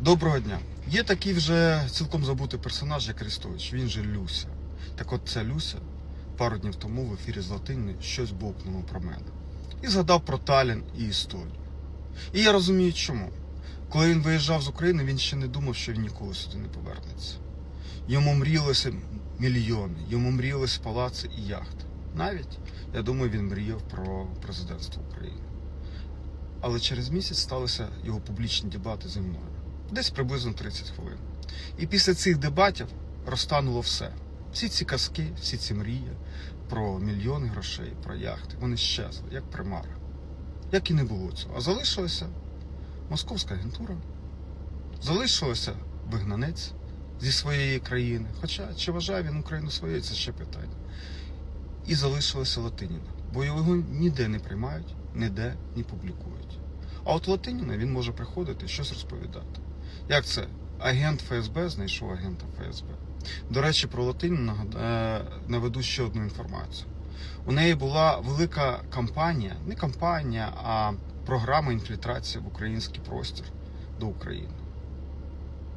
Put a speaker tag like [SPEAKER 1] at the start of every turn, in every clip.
[SPEAKER 1] Доброго дня. Є такий вже цілком забутий персонаж, як Арестович. Він же Люся. Так от ця Люся пару днів тому в ефірі з Латини щось бовкнуло про мене. І згадав про Талін і історію. І я розумію, чому. Коли він виїжджав з України, він ще не думав, що він ніколи сюди не повернеться. Йому мріялися мільйони, йому мріялися палаци і яхти. Навіть, я думаю, він мріяв про президентство України. Але через місяць сталися його публічні дебати зі мною. Десь приблизно 30 хвилин. І після цих дебатів розтануло все. Всі ці казки, всі ці мрії про мільйони грошей, про яхти, вони щезли, як примара. Як і не було цього. А залишилася московська агентура, залишилося вигнанець зі своєї країни. Хоча чи вважає він Україну своєю, це ще питання. І залишилася Латиніна, бо його ніде не приймають, ніде не публікують. А от Латиніна він може приходити і щось розповідати. Як це? Агент ФСБ знайшов агента ФСБ. До речі, про Латиніну е, наведу ще одну інформацію. У неї була велика кампанія, не кампанія, а програма інфільтрації в український простір до України.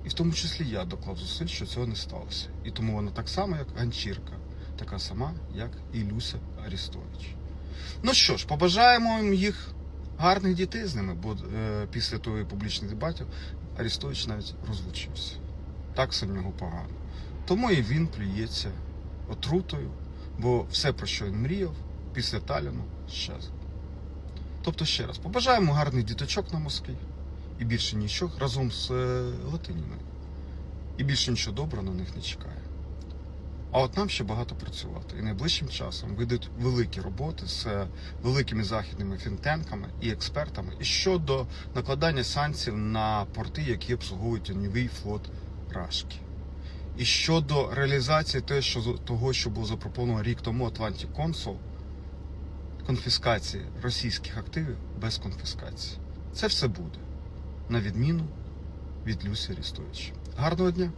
[SPEAKER 1] І в тому числі я доклав зусиль, що цього не сталося. І тому вона так само, як Ганчірка, така сама, як і Люся Арістович. Ну що ж, побажаємо їм їх гарних дітей з ними, бо е, після того публічних дебатів Арістович навіть розлучився. Так все в нього погано. Тому і він плюється отрутою, бо все, про що він мріяв, після Таліну щезло. Тобто, ще раз, побажаємо гарних діточок на Москві і більше нічого разом з е, Латиніною. І більше нічого доброго на них не чекає. А от нам ще багато працювати. І найближчим часом вийдуть великі роботи з е, великими західними фінтенками і експертами і щодо накладання санкцій на порти, які обслуговують тіньовий флот Рашки. І щодо реалізації те, що, того, що було запропоновано рік тому Atlantic Council, конфіскації російських активів без конфіскації. Це все буде, на відміну від Люсі Арістовича. Гарного дня!